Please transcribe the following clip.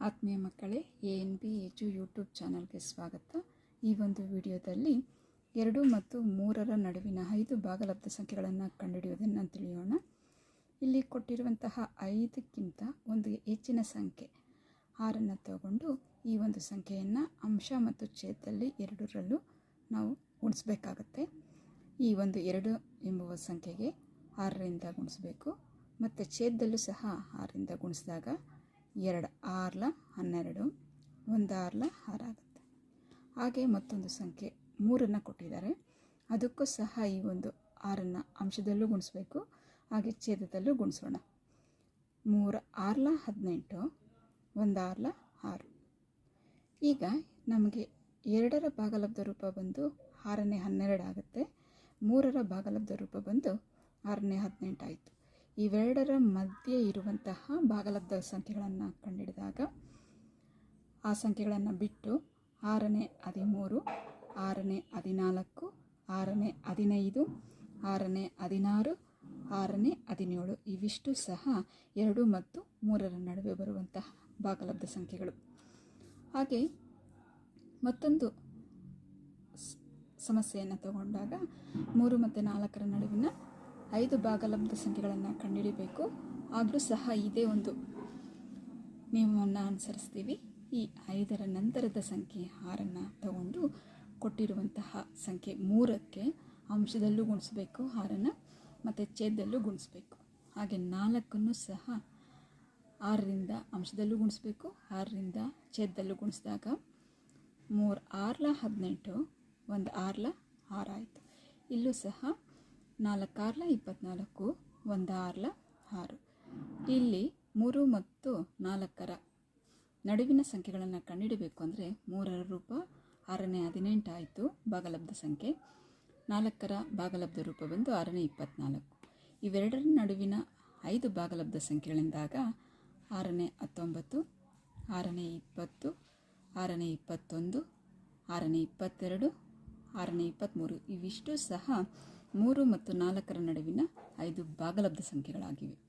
ಆತ್ಮೀಯ ಮಕ್ಕಳೇ A N B edu YouTube ಚಾನಲ್ಗೆ ಸ್ವಾಗತ. ಈ ಒಂದು ವಿಡಿಯೋದಲ್ಲಿ ಎರಡು ಮತ್ತು ಮೂರರ ನಡುವಿನ ಐದು ಭಾಗಲಬ್ಧ ಸಂಖ್ಯೆಗಳನ್ನು ಕಂಡುಹಿಡಿಯೋದನ್ನು ತಿಳಿಯೋಣ. ಇಲ್ಲಿ ಕೊಟ್ಟಿರುವಂತಹ ಐದಕ್ಕಿಂತ ಒಂದು ಹೆಚ್ಚಿನ ಸಂಖ್ಯೆ ಆರನ್ನು ತಗೊಂಡು ಈ ಒಂದು ಸಂಖ್ಯೆಯನ್ನು ಅಂಶ ಮತ್ತು ಛೇದದಲ್ಲಿ ಎರಡರಲ್ಲೂ ನಾವು ಗುಣಿಸ್ಬೇಕಾಗತ್ತೆ. ಈ ಒಂದು ಎರಡು ಎಂಬುವ ಸಂಖ್ಯೆಗೆ ಆರರಿಂದ ಗುಣಿಸ್ಬೇಕು. ಮತ್ತು ಛೇದದಲ್ಲೂ ಸಹ ಆರರಿಂದ ಗುಣಿಸಿದಾಗ ಎರಡು ಆರ್ಲ ಹನ್ನೆರಡು, ಒಂದು ಆರ್ಲ ಆರಾಗುತ್ತೆ. ಹಾಗೆ ಮತ್ತೊಂದು ಸಂಖ್ಯೆ ಮೂರನ್ನು ಕೊಟ್ಟಿದ್ದಾರೆ. ಅದಕ್ಕೂ ಸಹ ಈ ಒಂದು ಆರನ್ನು ಅಂಶದಲ್ಲೂ ಗುಣಿಸ್ಬೇಕು. ಹಾಗೆ ಛೇದದಲ್ಲೂ ಗುಣಿಸೋಣ. ಮೂರು ಆರ್ಲ ಹದಿನೆಂಟು, ಒಂದು ಆರ್ಲ ಆರು. ಈಗ ನಮಗೆ ಎರಡರ ಭಾಗಲಬ್ಧ ರೂಪ ಬಂದು ಆರನೇ ಹನ್ನೆರಡು ಆಗುತ್ತೆ. ಮೂರರ ಭಾಗಲಬ್ಧ ರೂಪ ಬಂದು ಆರನೇ ಹದಿನೆಂಟು ಆಯಿತು. ಇವೆರಡರ ಮಧ್ಯೆ ಇರುವಂತಹ ಭಾಗಲಬ್ಧ ಸಂಖ್ಯೆಗಳನ್ನು ಕಂಡುಹಿಡಿದಾಗ ಆ ಸಂಖ್ಯೆಗಳನ್ನು ಬಿಟ್ಟು ಆರನೇ ಹದಿಮೂರು, ಆರನೇ ಹದಿನಾಲ್ಕು, ಆರನೇ ಹದಿನೈದು, ಆರನೇ ಹದಿನಾರು, ಆರನೇ ಹದಿನೇಳು ಇವಿಷ್ಟು ಸಹ ಎರಡು ಮತ್ತು ಮೂರರ ನಡುವೆ ಬರುವಂತಹ ಭಾಗಲಬ್ಧ ಸಂಖ್ಯೆಗಳು. ಹಾಗೆ ಮತ್ತೊಂದು ಸಮಸ್ಯೆಯನ್ನು ತಗೊಂಡಾಗ ಮೂರು ಮತ್ತು ನಾಲ್ಕರ ನಡುವಿನ ಐದು ಭಾಗಲಬ್ಧ ಸಂಖ್ಯೆಗಳನ್ನು ಕಂಡುಹಿಡಿಬೇಕು. ಆದರೂ ಸಹ ಇದೇ ಒಂದು ನಿಯಮವನ್ನು ಅನುಸರಿಸ್ತೀವಿ. ಈ ಐದರ ನಂತರದ ಸಂಖ್ಯೆ ಆರನ್ನು ತಗೊಂಡು ಕೊಟ್ಟಿರುವಂತಹ ಸಂಖ್ಯೆ ಮೂರಕ್ಕೆ ಅಂಶದಲ್ಲೂ ಗುಣಿಸ್ಬೇಕು, ಆರನ್ನು ಮತ್ತು ಛೇದದಲ್ಲೂ ಗುಣಿಸ್ಬೇಕು. ಹಾಗೆ ನಾಲ್ಕನ್ನು ಸಹ ಆರರಿಂದ ಅಂಶದಲ್ಲೂ ಗುಣಿಸ್ಬೇಕು, ಆರರಿಂದ ಛೇದದಲ್ಲೂ ಗುಣಿಸಿದಾಗ ಮೂರು ಆರ್ಲ ಹದಿನೆಂಟು, ಒಂದು ಆರ್ಲ ಆರಾಯಿತು ಇಲ್ಲೂ ಸಹ ನಾಲ್ಕು ಆರ್ಲ ಇಪ್ಪತ್ತ್ನಾಲ್ಕು ಒಂದು ಆರ್ಲ ಆರು. ಇಲ್ಲಿ ಮೂರು ಮತ್ತು ನಾಲ್ಕರ ನಡುವಿನ ಸಂಖ್ಯೆಗಳನ್ನು ಕಂಡುಹಿಡಬೇಕು ಅಂದರೆ ಮೂರರ ರೂಪ, ಆರನೇ ಹದಿನೆಂಟು ಆಯಿತು ಭಾಗಲಬ್ಧ ಸಂಖ್ಯೆ. ನಾಲ್ಕರ ಭಾಗಲಬ್ಧ ರೂಪ ಬಂದು ಆರನೇ ಇಪ್ಪತ್ನಾಲ್ಕು. ಇವೆರಡರ ನಡುವಿನ ಐದು ಭಾಗಲಬ್ಧ ಸಂಖ್ಯೆಗಳಿಂದಾಗ ಆರನೇ ಹತ್ತೊಂಬತ್ತು, ಆರನೇ ಇಪ್ಪತ್ತು, ಆರನೇ ಇಪ್ಪತ್ತೊಂದು, ಆರನೇ ಇಪ್ಪತ್ತೆರಡು, ಆರನೇ ಇಪ್ಪತ್ತ್ಮೂರು. ಇವಿಷ್ಟು ಸಹ ಮೂರು ಮತ್ತು ನಾಲ್ಕರ ನಡುವಿನ ಐದು ಭಾಗಲಬ್ಧ ಸಂಖ್ಯೆಗಳಾಗಿವೆ.